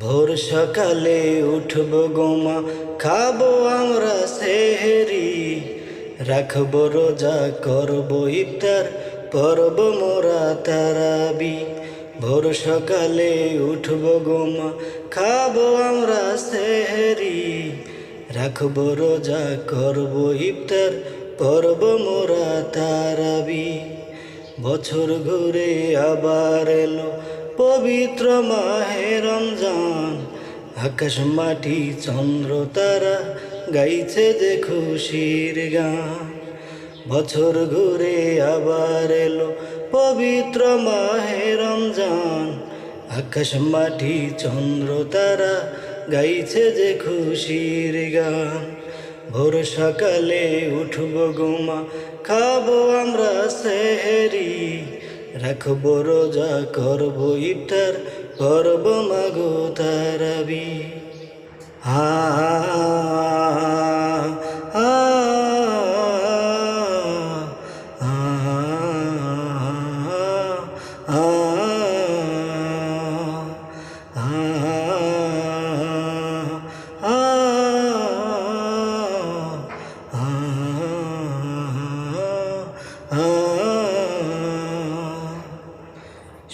ভোর সকালে উঠব গোমা খাব আমরা সেহেরি। রাখব রোজা, করব ইফতার, পরব মোরা তারাবি। ভোর সকালে উঠব গোমা খাব আমরা সেহেরি। রাখব রোজা, করব ইফতার, পরব মোরা তারাবি। বছর ঘুরে আবার এলো পবিত্র মাহে রমজান, আকাশ মাটি চন্দ্র তারা গাইছে যে খুশির গান। বছর ঘুরে আবার এলো পবিত্র মাহে রমজান, আকাশ মাটি চন্দ্র তারা গাইছে যে খুশির গান। ভোর সকালে উঠব গোমা, খাব আমরা সেহেরি। রাখব রোজা করব ইফতার করব মাগো তারাবি। আ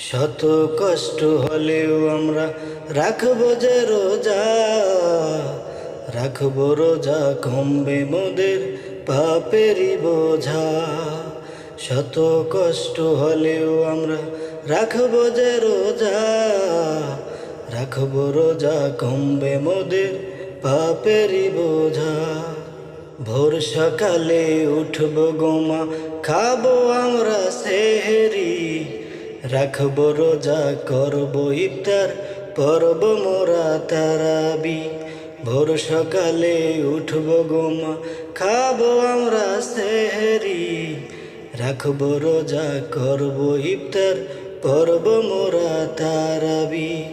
শত কষ্ট হলেও আমরা রাখব যে রোজা, রাখব রোজা কমবে মোদের পাপেরই বোঝা। শত কষ্ট হলেও আমরা রাখব যে রোজা, রাখব রোজা কমবে মোদের পাপেরই বোঝা। ভোর সকালে উঠব গোমা, খাব আমরা সেহেরি রাখব রোজা করব ইফতার, পরব মোরা তারাবি। ভোর সকালে উঠব গোমা খাব আমরা সেহেরি। রাখব রোজা করব ইফতার, পরব মোরা তারাবি।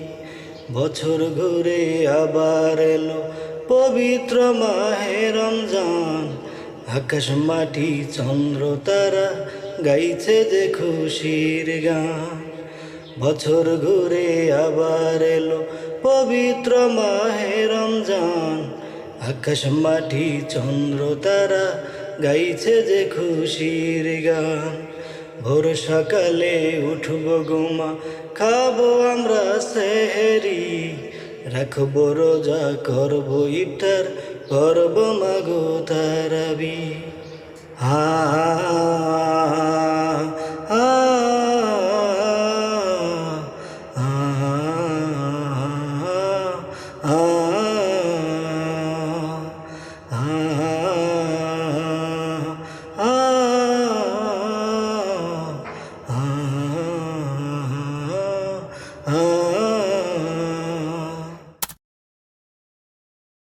বছর ঘুরে আবার এলো পবিত্র মাহে রমজান। আকাশ মাটি চন্দ্র তারা গাইছে যে খুশির গান। বছর ঘুরে আবার এলো পবিত্র মাহে রমজান। আকাশ, মাটি, চন্দ্র, তারা গাইছে যে খুশির গান। ভোর সকালে উঠব গোমা, খাব আমরা সেহেরি। রাখব রোজা, করব ইফতার, করব মাগো তারাবি। আ